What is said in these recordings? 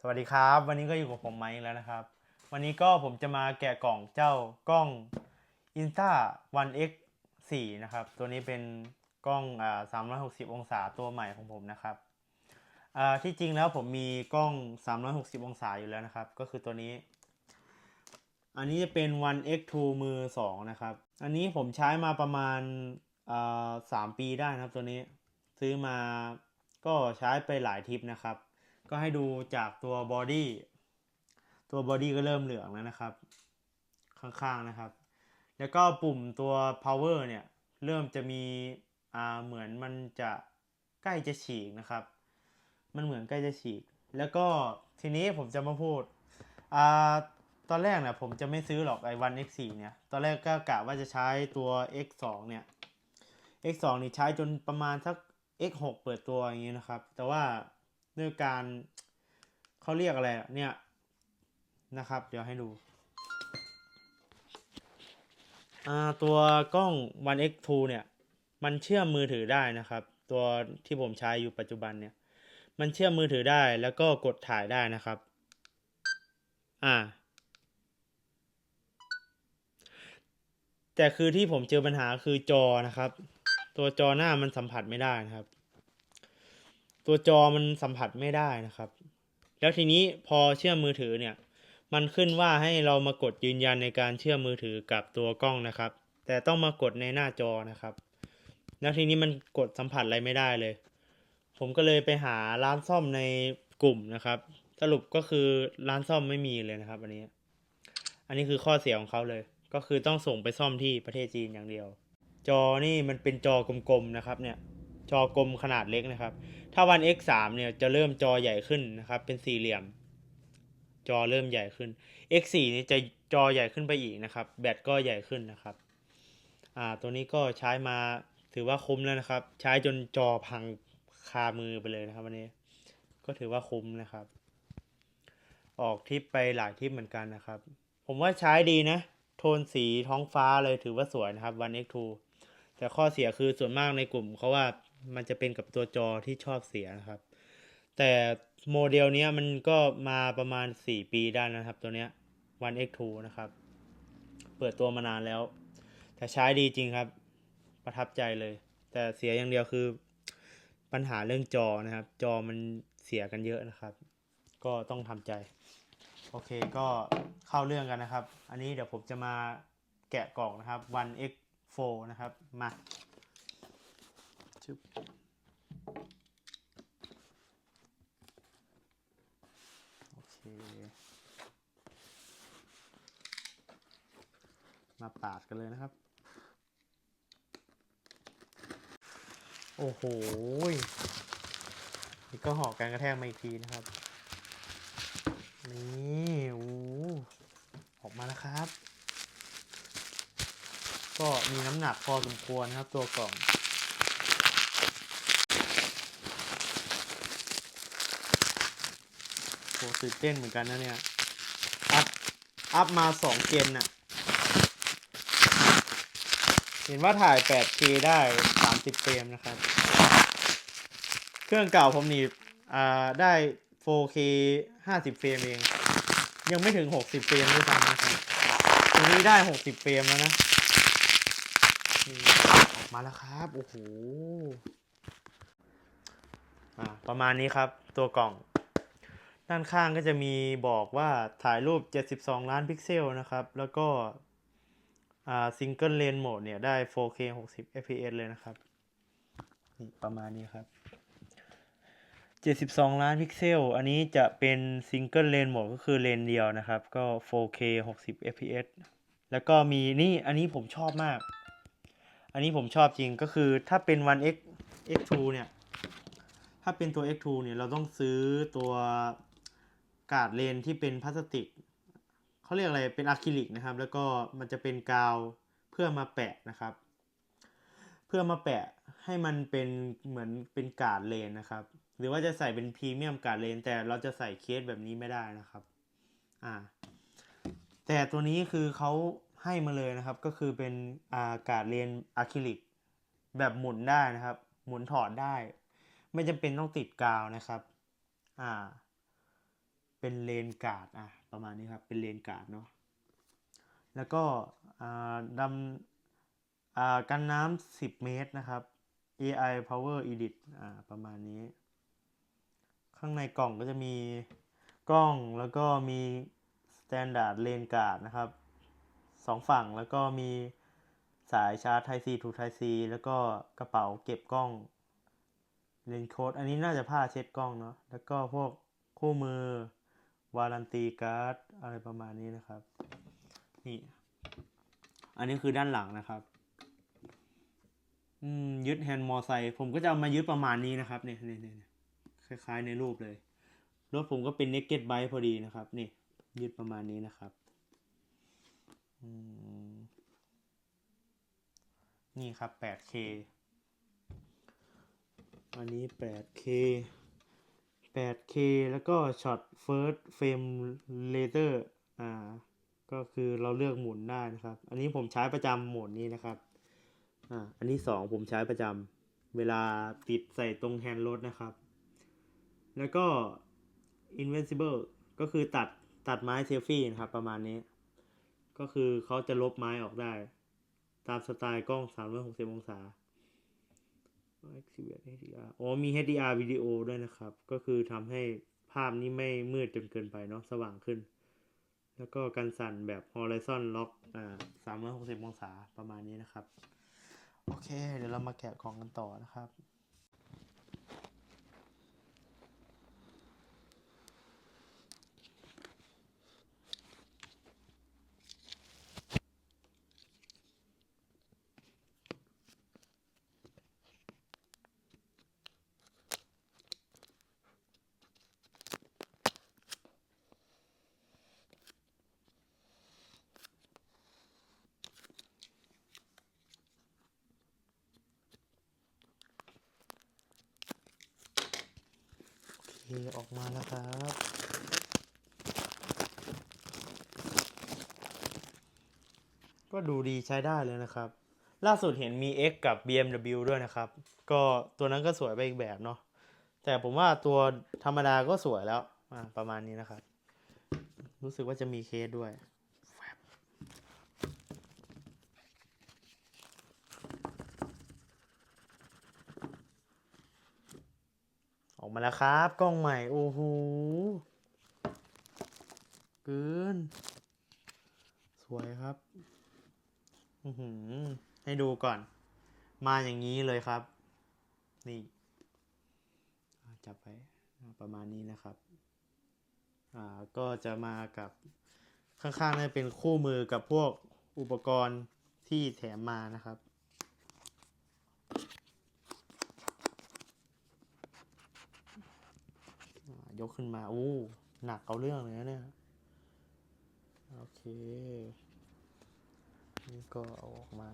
สวัสดีครับ วันนี้ก็อยู่กับผมไมค์แล้วนะครับ วันนี้ก็ผมจะมาแกะกล่องเจ้ากล้อง Insta One X 4นะครับ ตัวนี้เป็นกล้องอ่า360 องศาตัวใหม่ของผมนะครับอ่าที่จริงแล้วผมมีกล้อง 360 องศาอยู่แล้วนะครับ ก็คือตัวนี้ อันนี้จะเป็น One X2 มือ 2 นะครับ อันนี้ผมใช้มาประมาณอ่าสามปีได้นะครับตัวนี้ ซื้อมาก็ใช้ไปหลายทริปนะครับ ก็ให้ดูจากตัวบอดี้ตัวบอดี้ก็เริ่มเหลืองแล้วนะครับ ข้างๆนะครับ แล้วก็ปุ่มตัว power เนี่ย เริ่มจะมีอ่าเหมือนมันจะใกล้จะฉีกนะครับ มันเหมือนใกล้จะฉีก แล้วก็ทีนี้ผมจะมาพูดอ่าตอนแรกเนี่ยผมจะไม่ซื้อหรอกไอ้ One X4 เนี่ย ตอนแรกก็กะว่าจะใช้ตัว X2 เนี่ย X2 นี่ใช้จนประมาณสัก X6 เปิดตัวอย่างนี้นะครับ แต่ว่า ด้วยการเขาเรียกอะไรเนี่ยนะครับ เดี๋ยวให้ดูตัวกล้อง One X2 เนี่ย มันเชื่อมมือถือได้นะครับ ตัวที่ผมใช้อยู่ปัจจุบันเนี่ย มันเชื่อมมือถือได้แล้วก็กดถ่ายได้นะครับ อ่า แต่คือที่ผมเจอปัญหาคือจอนะครับ ตัวจอหน้ามันสัมผัสไม่ได้นะครับ ตัวจอมันสัมผัสไม่ได้นะครับ แล้วทีนี้พอเชื่อมมือถือเนี่ย มันขึ้นว่าให้เรามากดยืนยันในการเชื่อมมือถือกับตัวกล้องนะครับ แต่ต้องมากดในหน้าจอนะครับ แล้วทีนี้มันกดสัมผัสอะไรไม่ได้เลย ผมก็เลยไปหาร้านซ่อมในกลุ่มนะครับ สรุปก็คือร้านซ่อมไม่มีเลยนะครับ อันนี้ อันนี้คือข้อเสียของเขาเลย ก็คือต้องส่งไปซ่อมที่ประเทศจีนอย่างเดียว จอนี่มันเป็นจอกลมๆนะครับ เนี่ย จอกลมขนาดเล็กนะครับ ถ้าวัน X3 เนี่ยจะเริ่มจอใหญ่ขึ้นนะครับ เป็นสี่เหลี่ยม จอเริ่มใหญ่ขึ้น X4 นี่จะจอใหญ่ขึ้นไปอีกนะครับ แบตก็ใหญ่ขึ้นนะครับ อ่า ตัวนี้ก็ใช้มาถือว่าคุ้มแล้วนะครับ ใช้จนจอพังคามือไปเลยนะครับวันนี้ ก็ถือว่าคุ้มนะครับ ออกทริปไปหลายทริปเหมือนกันนะครับ ผมว่าใช้ดีนะ โทนสีท้องฟ้าเลยถือว่าสวยนะครับ One X2 แต่ข้อเสียคือส่วนมากในกลุ่มเขาว่า มันจะเป็นกับตัวจอที่ชอบเสียนะครับ แต่โมเดลนี้มันก็มาประมาณ 4 ปีได้นะครับ ตัวเนี้ย One X2 นะครับ เปิดตัวมานานแล้ว แต่ใช้ดีจริงครับ ประทับใจเลย แต่เสียอย่างเดียวคือ ปัญหาเรื่องจอนะครับ จอมันเสียกันเยอะนะครับ ก็ต้องทำใจ โอเคก็เข้าเรื่องกันนะครับ อันนี้เดี๋ยวผมจะมาแกะกล่องนะครับ One X4 นะครับมา ชึบโอเค มาปาดกันเลยนะครับ โอ้โหนี่ก็หอกการกระแทกมาอีกทีนะครับ นี่โอ้ออกมาแล้วครับ ก็มีน้ำหนักพอสมควรนะครับตัวกล่อง โห ตื่นเต้นเหมือนกันนะเนี่ย อัพ อัพมาสองเจนน่ะ เห็นว่าถ่าย 8K ได้ 30 เฟรมนะครับ เครื่องเก่าผมนี่อ่า ได้ 4K 50 เฟรมเอง ยังไม่ถึง 60 เฟรมด้วยซ้ำนะครับตัวนี้ได้ 60 เฟรมแล้วนะออกมาแล้วครับ โอ้โหอ่าประมาณนี้ครับตัวกล่อง ด้านข้างก็จะมีบอกว่าถ่ายรูป 72 ล้านพิกเซลนะครับ แล้วก็ซิงเกิลเลนโหมดเนี่ยได้ 4K 60 fps เลยนะครับ นี่ประมาณนี้ครับ 72 ล้านพิกเซล อันนี้จะเป็นซิงเกิลเลนโหมดก็คือเลนเดียวนะครับ ก็ 4K 60 fps แล้วก็มีนี่อันนี้ผมชอบมาก อันนี้ผมชอบจริงก็คือถ้าเป็น One X X2 เนี่ย ถ้าเป็นตัว X2 เนี่ย เราต้องซื้อตัว การ์ดเลนที่เป็นพลาสติกเขาเรียกอะไรเป็นอะคริลิกนะครับ แล้วก็มันจะเป็นกาวเพื่อมาแปะนะครับ เพื่อมาแปะให้มันเป็นเหมือนเป็นการ์ดเลนนะครับ หรือว่าจะใส่เป็นพรีเมียมการ์ดเลน แต่เราจะใส่เคสแบบนี้ไม่ได้นะครับอ่าแต่ตัวนี้คือเขาให้มาเลยนะครับ ก็คือเป็นอากาดเลนอะคริลิกแบบหมุนได้นะครับ หมุนถอดได้ ไม่จำเป็นต้องติดกาวนะครับ อ่า เป็นเลนการ์ดอะประมาณนี้ครับเป็นเลนการ์ดเนาะแล้วก็ดำอ่ากันน้ำ10 เมตรนะครับ AI Power Edit อ่าประมาณนี้ ข้างในกล่องก็จะมีกล้องแล้วก็มี Standard Lane Guard นะครับสองฝั่งแล้วก็มีสายชาร์จ Type C to Type C แล้วก็กระเป๋าเก็บกล้องเลนโค้ดอันนี้น่าจะผ้าเช็ดกล้องเนาะแล้วก็พวกคู่มือ วารันตีการ์ดอะไรประมาณนี้นะครับ นี่ อันนี้คือด้านหลังนะครับ อืม ยึดแฮนด์มอไซค์ผมก็จะเอามายึดประมาณนี้นะครับเนี่ยเนี่ยเนี่ยคล้ายๆในรูปเลย รถผมก็เป็นเน k เก็ตไบค์พอดีนะครับ นี่ยึดประมาณนี้นะครับนี่ครับ 8K อันนี้ 8K 8K แล้วก็ช็อต First Frame Laser อ่า ก็คือเราเลือกหมุนได้นะครับ อันนี้ผมใช้ประจำโหมดนี้นะครับ อ่า อันที่สองผมใช้ประจำ เวลาติดใส่ตรงแฮนด์รถนะครับ แล้วก็ invincible ก็คือตัดตัดไม้เซลฟี่นะครับ ประมาณนี้ ก็คือเขาจะลบไม้ออกได้ ตามสไตล์กล้อง 360 องศา Activate HDR อ๋อมี HDR วิดีโอด้วยนะครับ ก็คือทำให้ภาพนี้ไม่มืดจนเกินไปเนาะสว่างขึ้น แล้วก็การสั่นแบบ Horizon Lock อ่า360 องศาประมาณนี้นะครับ โอเค เดี๋ยวเรามาแกะของกันต่อนะครับ เคออกมาแล้วครับก็ดูดีใช้ได้เลยนะครับ ล่าสุดเห็นมี X กับ BMW ด้วยนะครับ ก็ตัวนั้นก็สวยไปอีกแบบเนาะแต่ผมว่าตัวธรรมดาก็สวยแล้วประมาณนี้นะครับ รู้สึกว่าจะมีเคสด้วย ออก มาแล้วครับ กล้องใหม่ โอ้โหเกิน สวยครับอือหือให้ดูก่อน มาอย่างนี้เลยครับ นี่ จับไปประมาณนี้นะครับ อ่าก็จะมากับข้างๆนี่เป็นคู่มือกับพวกอุปกรณ์ที่แถมมานะครับ อ่า ยกขึ้นมาอู้หนักเอาเรื่องเลยนะเนี่ย โอเค นี่ก็เอาออกมา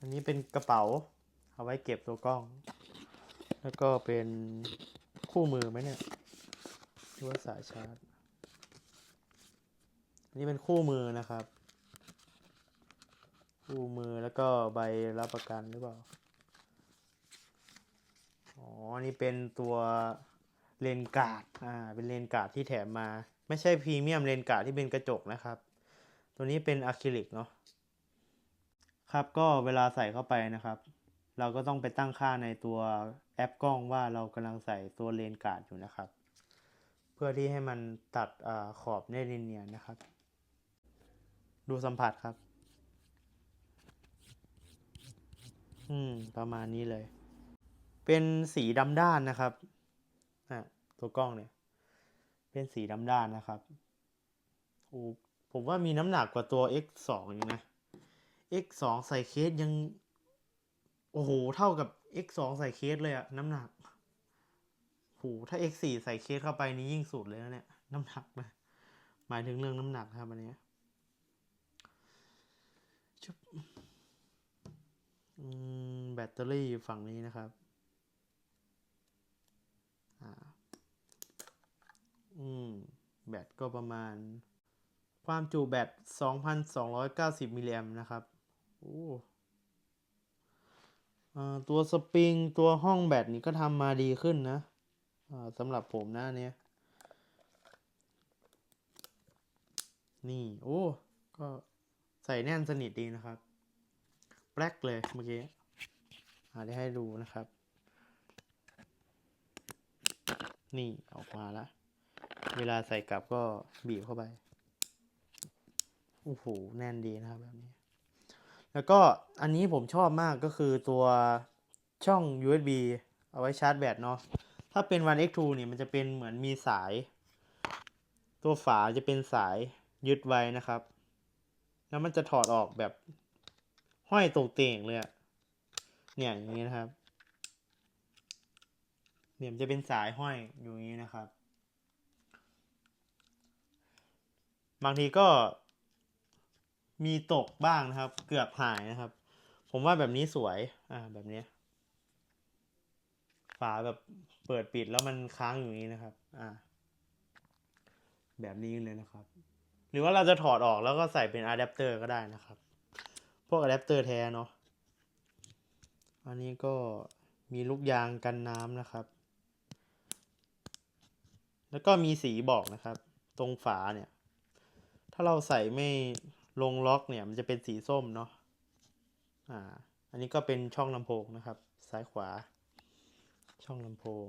อันนี้เป็นกระเป๋า เอาไว้เก็บตัวกล้อง แล้วก็เป็นคู่มือไหมเนี่ยหรือว่าสายชาร์จอันนี้เป็นคู่มือนะครับ คู่มือแล้วก็ใบรับประกันหรือเปล่า อ๋อ นี่เป็นตัวเลนการ์ดอ่า เป็นเลนการ์ดที่แถมมา ไม่ใช่พรีเมียมเลนการ์ดที่เป็นกระจกนะครับ ตัวนี้เป็นอะคริลิกเนาะ ครับ ก็เวลาใส่เข้าไปนะครับ เราก็ต้องไปตั้งค่าในตัวแอปกล้องว่าเรากำลังใส่ตัวเลนการ์ดอยู่นะครับ เพื่อที่ให้มันตัดอาขอบได้เนียนๆนะครับ ดูสัมผัสครับ อืม ประมาณนี้เลย เป็นสีดำด้านนะครับอะตัวกล้องเนี่ย เป็นสีดำด้านนะครับโอ้ผมว่ามีน้ำหนักกว่าตัว X2 อยู่นะ X2 ใส่เคสยัง โอ้โห เท่ากับ X2 ใส่เคสเลยอะน้ำหนักโหถ้า X4 ใส่เคสเข้าไปนี่ยิ่งสุดเลยนะเนี่ย น้ำหนักนะหมายถึงเรื่องน้ำหนักครับอันนี้ชุบ แบตเตอรี่อยู่ฝั่งนี้นะครับ อ่า อืม แบตก็ประมาณ ความจุแบต 2,290 มิลลิแอมนะครับ โอ้ตัวสปริงตัวห้องแบตนี่ก็ทำมาดีขึ้นนะอ่าสำหรับผมนะอันเนี้ย นี่ โอ้ ก็ใส่แน่นสนิทดีนะครับ แบล็กเลยเมื่อกี้อาได้ให้ดูนะครับ นี่ออกมาแล้วเวลาใส่กลับก็บีบเข้าไป โอ้โห แน่นดีนะครับแบบนี้ แล้วก็อันนี้ผมชอบมากก็คือตัวช่อง USB เอาไว้ชาร์จแบตเนาะ ถ้าเป็น One X2 เนี่ยมันจะเป็นเหมือนมีสาย ตัวฝาจะเป็นสายยึดไว้นะครับ แล้วมันจะถอดออกแบบ ห้อยตรงเต่งเลยอะเนี่ยอย่างนี้นะครับ เนี่ยมจะเป็นสายห้อยอยู่อย่างนี้นะครับ บางทีก็มีตกบ้างนะครับ เกือบหายนะครับ ผมว่าแบบนี้สวย อ่าแบบนี้ ฝาแบบเปิดปิดแล้วมันค้างอยู่นี้นะครับ อ่า แบบนี้เลยนะครับ หรือว่าเราจะถอดออกแล้วก็ใส่เป็นอะแดปเตอร์ก็ได้นะครับ พวกอะแดปเตอร์แท้เนาะ อันนี้ก็มีลูกยางกันน้ำนะครับ แล้วก็มีสีบอกนะครับ ตรงฝาเนี่ย ถ้าเราใส่ไม่ลงล็อกเนี่ย มันจะเป็นสีส้มเนาะ อ่า อันนี้ก็เป็นช่องลำโพงนะครับ ซ้ายขวา ช่องลำโพง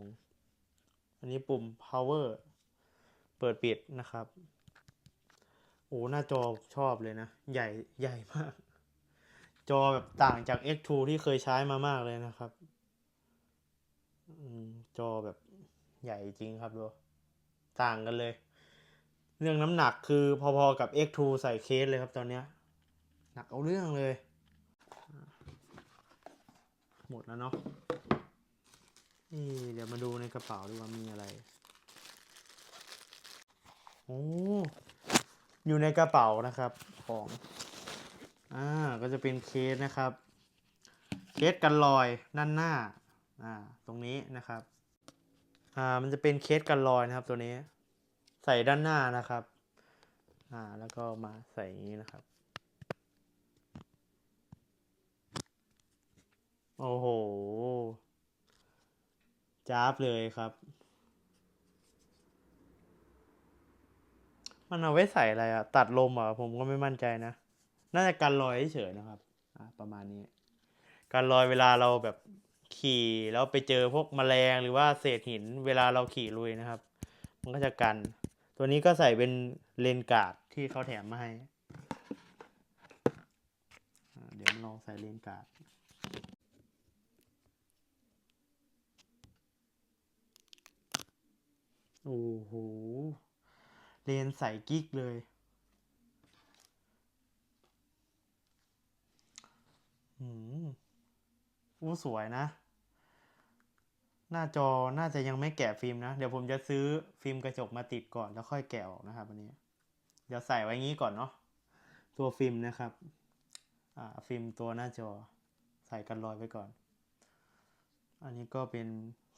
อันนี้ปุ่ม power เปิดปิดนะครับ โอ้ หน้าจอชอบเลยนะ ใหญ่ ใหญ่มาก จอแบบต่างจาก X2 ที่เคยใช้มามากเลยนะครับจอแบบใหญ่จริงครับดูต่างกันเลย เรื่องน้ำหนักคือพอๆกับ X2 ใส่เคสเลยครับตอนเนี้ยหนักเอาเรื่องเลย หมดแล้วเนาะนี่เดี๋ยวมาดูในกระเป๋าดูว่ามีอะไร โอ้ อยู่ในกระเป๋านะครับของ อ่าก็จะเป็นเคสนะครับ เคสกันรอยด้านหน้าอ่าตรงนี้นะครับอ่ามันจะเป็นเคสกันรอยนะครับตัวนี้ ใส่ด้านหน้านะครับอ่าแล้วก็มาใส่อย่างนี้นะครับ โอ้โหจ้าบเลยครับ มันเอาไว้ใส่อะไรอะตัดลมอะผมก็ไม่มั่นใจนะ น่าจะกันรอยเฉยนะครับประมาณนี้กันรอยเวลาเราแบบขี่แล้วไปเจอพวกแมลงหรือว่าเศษหินเวลาเราขี่ลุยนะครับ มันก็จะกัน ตัวนี้ก็ใส่เป็นเลนการ์ดที่เขาแถมมาให้เดี๋ยวลองใส่เลนการ์ดโอ้โหเลนใส่กิ๊กเลย อืมอู้สวยนะ หน้าจอน่าจะยังไม่แกะฟิล์มนะ เดี๋ยวผมจะซื้อฟิล์มกระจกมาติดก่อนแล้วค่อยแกะออกนะครับอันนี้ เดี๋ยวใส่ไว้งี้ก่อนเนาะ ตัวฟิล์มนะครับ อ่า ฟิล์มตัวหน้าจอ ใส่กันรอยไว้ก่อน อันนี้ก็เป็น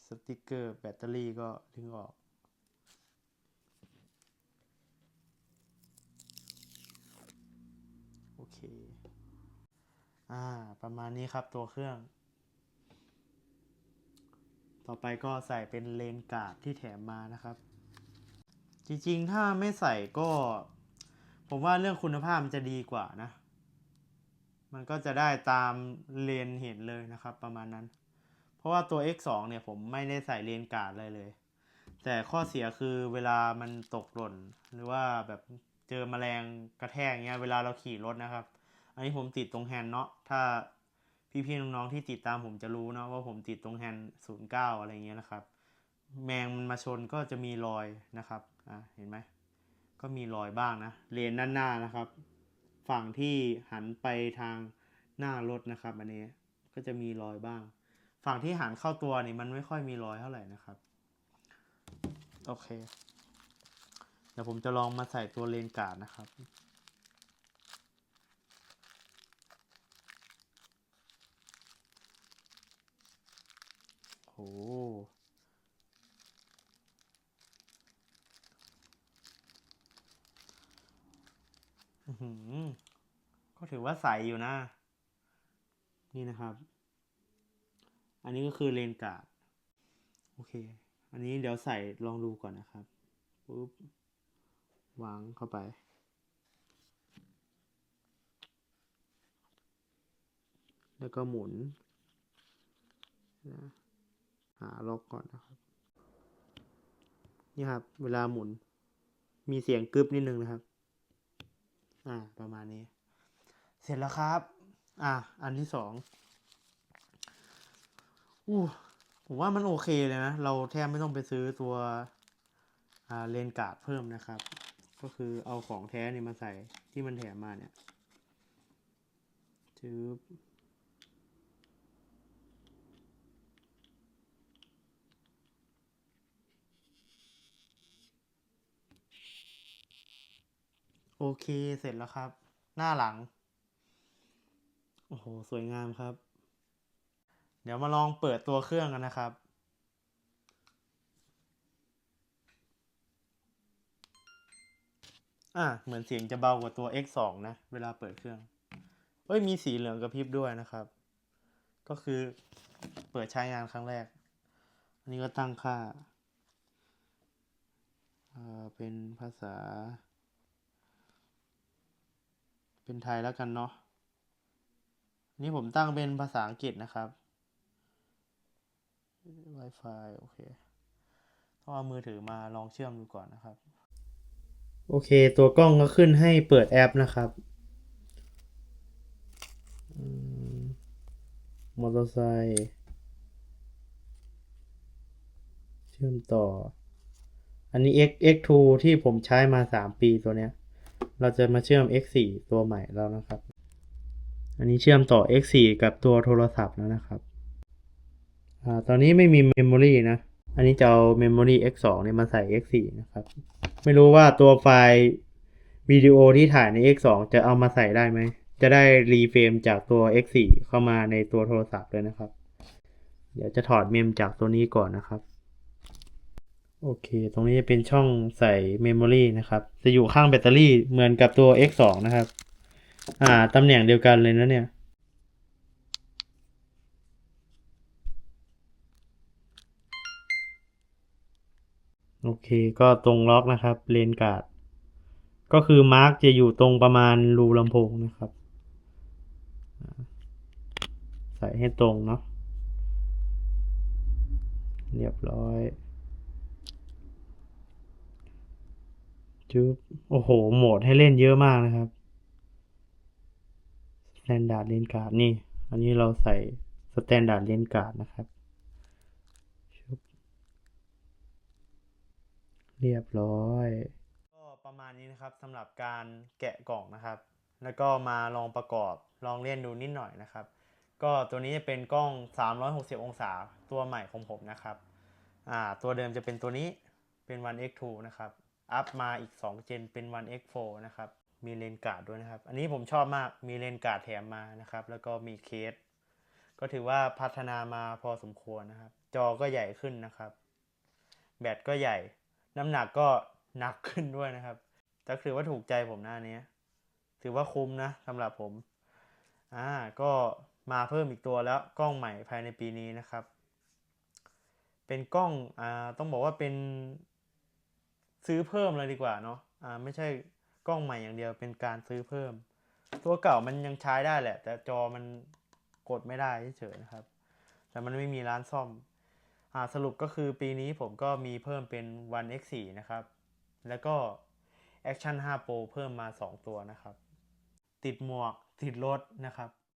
สติกเกอร์แบตเตอรี่ก็ดึงออก โอเค อ่า ประมาณนี้ครับตัวเครื่อง ต่อไปก็ใส่เป็นเลนการ์ดที่แถมมานะครับ จริงๆ ถ้าไม่ใส่ก็ ผมว่าเรื่องคุณภาพมันจะดีกว่านะ มันก็จะได้ตามเลนเห็นเลยนะครับ ประมาณนั้น เพราะว่าตัว X2 เนี่ยผมไม่ได้ใส่เลนการ์ดเลยเลย แต่ข้อเสียคือเวลามันตกหล่น หรือว่าแบบเจอแมลงกระแทกเงี้ย เวลาเราขี่รถนะครับ อันนี้ผมติดตรงแฮนด์เนาะถ้าพี่ๆน้องๆที่ติดตามผมจะรู้เนาะว่าผมติดตรงแฮนด์ศูนย์เก้าอะไรเงี้ยนะครับ แมงมันมาชนก็จะมีรอยนะครับอ่าเห็นไหมก็มีรอยบ้างนะเลนด้านหน้านะครับ ฝั่งที่หันไปทางหน้ารถนะครับอันนี้ก็จะมีรอยบ้าง ฝั่งที่หันเข้าตัวนี่มันไม่ค่อยมีรอยเท่าไหร่นะครับโอเคเดี๋ยวผมจะลองมาใส่ตัวเลนการ์ดนะครับ โห อื้อหือ ก็ถือว่าใสอยู่นะ นี่นะครับ อันนี้ก็คือเลนกาดโอเค อันนี้เดี๋ยวใส่ลองดูก่อนนะครับปุ๊บวางเข้าไป แล้วก็หมุนนะ หาล็อกก่อนนะครับ นี่ครับ เวลาหมุน มีเสียงกึบนิดนึงนะครับ อ่า ประมาณนี้ เสร็จแล้วครับ อะอันที่สองอู้ผมว่ามันโอเคเลยนะ เราแทบไม่ต้องไปซื้อตัวอ่าเลนการ์ดเพิ่มนะครับ ก็คือเอาของแท้เนี่ยมาใส่ที่มันแถมมาเนี่ยจึบ โอเคเสร็จแล้วครับ หน้าหลัง โอ้โห สวยงามครับ เดี๋ยวมาลองเปิดตัวเครื่องกันนะครับ อะเหมือนเสียงจะเบากว่าตัว X2 นะ เวลาเปิดเครื่อง เอ้ย มีสีเหลืองกระพริบด้วยนะครับ ก็คือเปิดใช้งานครั้งแรก อันนี้ก็ตั้งค่าอ่าเป็นภาษา เป็นไทยแล้วกันเนาะอันนี้ผมตั้งเป็นภาษาอังกฤษนะครับ Wi-Fi โอเคต้องเอามือถือมาลองเชื่อมดูก่อนนะครับ โอเค ตัวกล้องก็ขึ้นให้เปิดแอปนะครับมมอเตอร์ไซค์เชื่อมต่อ อันนี้ X X2 ที่ผมใช้มา 3 ปีตัวเนี้ย เราจะมาเชื่อม X4 ตัวใหม่แล้วนะครับ อันนี้เชื่อมต่อ X4 กับตัวโทรศัพท์แล้วนะครับอตอนนี้ไม่มี Memory นะ อันนี้จะเอา Memory X2 เนี่ยมาใส่ X4 นะครับ ไม่รู้ว่าตัวไฟล์วิดีโอที่ถ่ายใน X2 จะเอามาใส่ได้ไหม จะได้รีเฟรมจากตัว X4 เข้ามาในตัวโทรศัพท์เลยนะครับ เดี๋ยวจะถอดเมมจากตัวนี้ก่อนนะครับ โอเค ตรงนี้จะเป็นช่องใส่ Memory นะครับ จะอยู่ข้างแบตเตอรี่เหมือนกับตัว X2 นะครับ อ่า ตำแหน่งเดียวกันเลยนะเนี่ย โอเค ก็ตรงล็อกนะครับ เลนการ์ดก็คือมาร์กจะอยู่ตรงประมาณรูลำโพงนะครับ ใส่ให้ตรงเนาะ เรียบร้อย จุ๊บโอ้โห โหมดให้เล่นเยอะมากนะครับ Standard Lane Guard นี่ อันนี้เราใส่ Standard Lane Guard นะครับชุบเรียบร้อย ก็ประมาณนี้นะครับสำหรับการแกะกล่องนะครับ แล้วก็มาลองประกอบลองเล่นดูนิดหน่อยนะครับ ก็ตัวนี้จะเป็นกล้อง 360 องศาตัวใหม่ของผมนะครับ อ่า ตัวเดิมจะเป็นตัวนี้เป็น One X2 นะครับ อัพมาอีก2เจนเป็น One X4 นะครับ มีเลนส์การ์ดด้วยนะครับ อันนี้ผมชอบมาก มีเลนส์การ์ดแถมมานะครับ แล้วก็มีเคส ก็ถือว่าพัฒนามาพอสมควรนะครับ จอก็ใหญ่ขึ้นนะครับ แบตก็ใหญ่ น้ำหนักก็หนักขึ้นด้วยนะครับแต่ถือว่าถูกใจผมหน้านี้ ถือว่าคุ้มนะสำหรับผม อ่า ก็มาเพิ่มอีกตัวแล้วกล้องใหม่ภายในปีนี้นะครับ เป็นกล้อง อ่า ต้องบอกว่าเป็น ซื้อเพิ่มเลยดีกว่าเนาะอ่าไม่ใช่กล้องใหม่อย่างเดียวเป็นการซื้อเพิ่ม ตัวเก่ามันยังใช้ได้แหละ แต่จอมันกดไม่ได้เฉยๆนะครับ แต่มันไม่มีร้านซ่อมอ่าสรุปก็คือปีนี้ผมก็มีเพิ่มเป็น One X4 นะครับ แล้วก็ Action 5 Pro เพิ่มมา 2 ตัวนะครับ ติดหมวกติดรถนะครับ